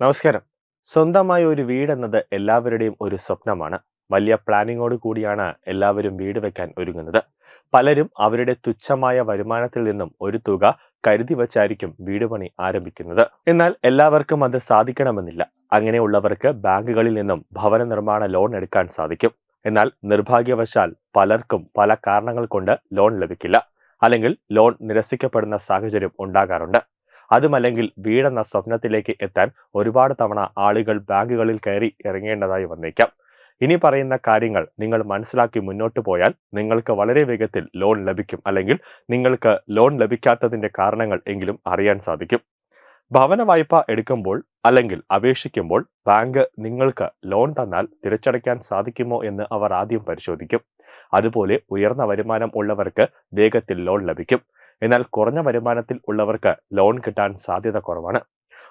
നമസ്കാരം. സ്വന്തമായ ഒരു വീട് എന്നത് എല്ലാവരുടെയും ഒരു സ്വപ്നമാണ്. വലിയ പ്ലാനിങ്ങോട് കൂടിയാണ് എല്ലാവരും വീട് വെക്കാൻ ഒരുങ്ങുന്നത്. പലരും അവരുടെ തുച്ഛമായ വരുമാനത്തിൽ നിന്നും ഒരു തുക കരുതി വച്ചായിരിക്കും വീട് പണി ആരംഭിക്കുന്നത്. എന്നാൽ എല്ലാവർക്കും അത് സാധിക്കണമെന്നില്ല. അങ്ങനെയുള്ളവർക്ക് ബാങ്കുകളിൽ നിന്നും ഭവന നിർമ്മാണ ലോൺ എടുക്കാൻ സാധിക്കും. എന്നാൽ നിർഭാഗ്യവശാൽ പലർക്കും പല കാരണങ്ങൾ കൊണ്ട് ലോൺ ലഭിക്കില്ല. അല്ലെങ്കിൽ ലോൺ നിരസിക്കപ്പെടുന്ന സാഹചര്യം ഉണ്ടാകാറുണ്ട്. അതുമല്ലെങ്കിൽ വീടെന്ന സ്വപ്നത്തിലേക്ക് എത്താൻ ഒരുപാട് തവണ ആളുകൾ ബാങ്കുകളിൽ കയറി ഇറങ്ങേണ്ടതായി വന്നേക്കാം. ഇനി പറയുന്ന കാര്യങ്ങൾ നിങ്ങൾ മനസ്സിലാക്കി മുന്നോട്ട് പോയാൽ നിങ്ങൾക്ക് വളരെ വേഗത്തിൽ ലോൺ ലഭിക്കും അല്ലെങ്കിൽ നിങ്ങൾക്ക് ലോൺ ലഭിക്കാത്തതിന്റെ കാരണങ്ങൾ എങ്കിലും അറിയാൻ സാധിക്കും. ഭവന വായ്പ എടുക്കുമ്പോൾ അല്ലെങ്കിൽ അപേക്ഷിക്കുമ്പോൾ ബാങ്ക് നിങ്ങൾക്ക് ലോൺ തന്നാൽ തിരിച്ചടയ്ക്കാൻ സാധിക്കുമോ എന്ന് അവർ ആദ്യം പരിശോധിക്കും. അതുപോലെ ഉയർന്ന വരുമാനം ഉള്ളവർക്ക് വേഗത്തിൽ ലോൺ ലഭിക്കും. എന്നാൽ കുറഞ്ഞ വരുമാനത്തിൽ ഉള്ളവർക്ക് ലോൺ കിട്ടാൻ സാധ്യത കുറവാണ്.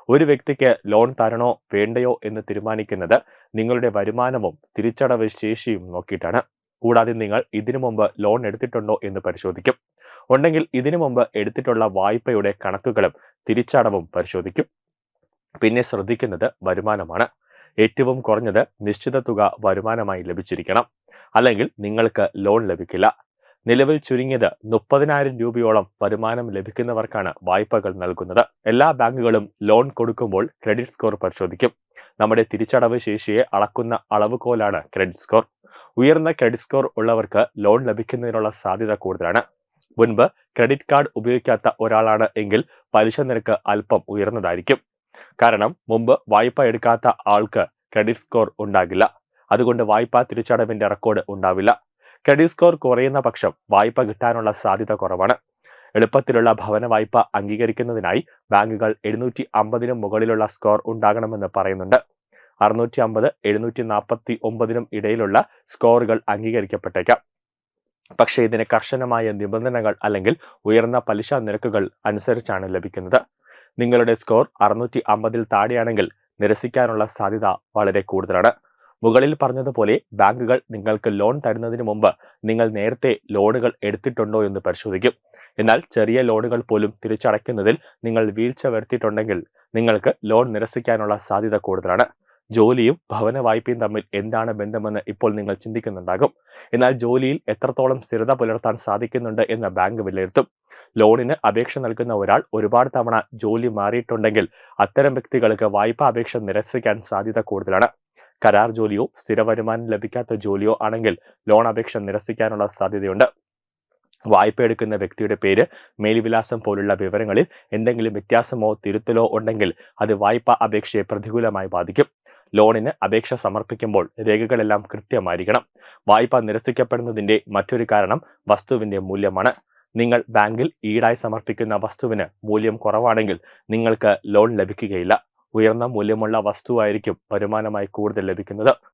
ഒരു വ്യക്തിക്ക് ലോൺ തരണോ വേണ്ടയോ എന്ന് തീരുമാനിക്കുന്നത് നിങ്ങളുടെ വരുമാനവും തിരിച്ചടവ് ശേഷിയും നോക്കിയിട്ടാണ്. കൂടാതെ നിങ്ങൾ ഇതിനു മുമ്പ് ലോൺ എടുത്തിട്ടുണ്ടോ എന്ന് പരിശോധിക്കും. ഉണ്ടെങ്കിൽ ഇതിനു മുമ്പ് എടുത്തിട്ടുള്ള വായ്പയുടെ കണക്കുകളും തിരിച്ചടവും പരിശോധിക്കും. പിന്നെ ശ്രദ്ധിക്കുന്നത് വരുമാനമാണ്. ഏറ്റവും കുറഞ്ഞത് നിശ്ചിത തുക വരുമാനമായി ലഭിച്ചിരിക്കണം. അല്ലെങ്കിൽ നിങ്ങൾക്ക് ലോൺ ലഭിക്കില്ല. നിലവിൽ ചുരുങ്ങിയത് മുപ്പതിനായിരം രൂപയോളം വരുമാനം ലഭിക്കുന്നവർക്കാണ് വായ്പകൾ നൽകുന്നത്. എല്ലാ ബാങ്കുകളും ലോൺ കൊടുക്കുമ്പോൾ ക്രെഡിറ്റ് സ്കോർ പരിശോധിക്കും. നമ്മുടെ തിരിച്ചടവ് ശേഷിയെ അളക്കുന്ന അളവുകോലാണ് ക്രെഡിറ്റ് സ്കോർ. ഉയർന്ന ക്രെഡിറ്റ് സ്കോർ ഉള്ളവർക്ക് ലോൺ ലഭിക്കുന്നതിനുള്ള സാധ്യത കൂടുതലാണ്. മുൻപ് ക്രെഡിറ്റ് കാർഡ് ഉപയോഗിക്കാത്ത ഒരാളാണ് എങ്കിൽ പലിശ നിരക്ക് അല്പം ഉയർന്നതായിരിക്കും. കാരണം മുമ്പ് വായ്പ എടുക്കാത്ത ആൾക്ക് ക്രെഡിറ്റ് സ്കോർ ഉണ്ടാകില്ല. അതുകൊണ്ട് വായ്പാ തിരിച്ചടവിന്റെ റെക്കോർഡ് ഉണ്ടാവില്ല. ക്രെഡിറ്റ് സ്കോർ കുറയുന്ന പക്ഷം വായ്പ കിട്ടാനുള്ള സാധ്യത കുറവാണ്. എളുപ്പത്തിലുള്ള ഭവന വായ്പ അംഗീകരിക്കുന്നതിനായി ബാങ്കുകൾ എഴുന്നൂറ്റി അമ്പതിനും മുകളിലുള്ള സ്കോർ ഉണ്ടാകണമെന്ന് പറയുന്നുണ്ട്. അറുന്നൂറ്റി അമ്പത് എഴുന്നൂറ്റി നാൽപ്പത്തി ഒമ്പതിനും ഇടയിലുള്ള സ്കോറുകൾ അംഗീകരിക്കപ്പെട്ടേക്കാം. പക്ഷേ ഇതിന് കർശനമായ നിബന്ധനകൾ അല്ലെങ്കിൽ ഉയർന്ന പലിശ നിരക്കുകൾ അനുസരിച്ചാണ് ലഭിക്കുന്നത്. നിങ്ങളുടെ സ്കോർ അറുന്നൂറ്റി അമ്പതിൽ താഴെയാണെങ്കിൽ നിരസിക്കാനുള്ള സാധ്യത വളരെ കൂടുതലാണ്. മുകളിൽ പറഞ്ഞതുപോലെ ബാങ്കുകൾ നിങ്ങൾക്ക് ലോൺ തരുന്നതിന് മുമ്പ് നിങ്ങൾ നേരത്തെ ലോണുകൾ എടുത്തിട്ടുണ്ടോ എന്ന് പരിശോധിക്കും. എന്നാൽ ചെറിയ ലോണുകൾ പോലും തിരിച്ചടയ്ക്കുന്നതിൽ നിങ്ങൾ വീഴ്ച വരുത്തിയിട്ടുണ്ടെങ്കിൽ നിങ്ങൾക്ക് ലോൺ നിരസിക്കാനുള്ള സാധ്യത കൂടുതലാണ്. ജോലിയും ഭവന വായ്പയും തമ്മിൽ എന്താണ് ബന്ധമെന്ന് ഇപ്പോൾ നിങ്ങൾ ചിന്തിക്കുന്നുണ്ടാകും. എന്നാൽ ജോലിയിൽ എത്രത്തോളം സ്ഥിരത പുലർത്താൻ സാധിക്കുന്നുണ്ട് എന്ന് ബാങ്ക് വിലയിരുത്തും. ലോണിന് അപേക്ഷ നൽകുന്ന ഒരാൾ ഒരുപാട് തവണ ജോലി മാറിയിട്ടുണ്ടെങ്കിൽ അത്തരം വ്യക്തികൾക്ക് വായ്പാ അപേക്ഷ നിരസിക്കാൻ സാധ്യത കൂടുതലാണ്. കരാർ ജോലിയോ സ്ഥിര വരുമാനം ലഭിക്കാത്ത ജോലിയോ ആണെങ്കിൽ ലോൺ അപേക്ഷ നിരസിക്കാനുള്ള സാധ്യതയുണ്ട്. വായ്പ എടുക്കുന്ന വ്യക്തിയുടെ പേര് മേൽവിലാസം പോലുള്ള വിവരങ്ങളിൽ എന്തെങ്കിലും വ്യത്യാസമോ തിരുത്തലോ ഉണ്ടെങ്കിൽ അത് വായ്പ അപേക്ഷയെ പ്രതികൂലമായി ബാധിക്കും. ലോണിന് അപേക്ഷ സമർപ്പിക്കുമ്പോൾ രേഖകളെല്ലാം കൃത്യമായിരിക്കണം. വായ്പ നിരസിക്കപ്പെടുന്നതിന്റെ മറ്റൊരു കാരണം വസ്തുവിന്റെ മൂല്യമാണ്. നിങ്ങൾ ബാങ്കിൽ ഈടായി സമർപ്പിക്കുന്ന വസ്തുവിന് മൂല്യം കുറവാണെങ്കിൽ നിങ്ങൾക്ക് ലോൺ ലഭിക്കുകയില്ല. ഉയർന്ന മൂല്യമുള്ള വസ്തുവായിരിക്കും വരുമാനമായി കൂടുതൽ ലഭിക്കുന്നത്.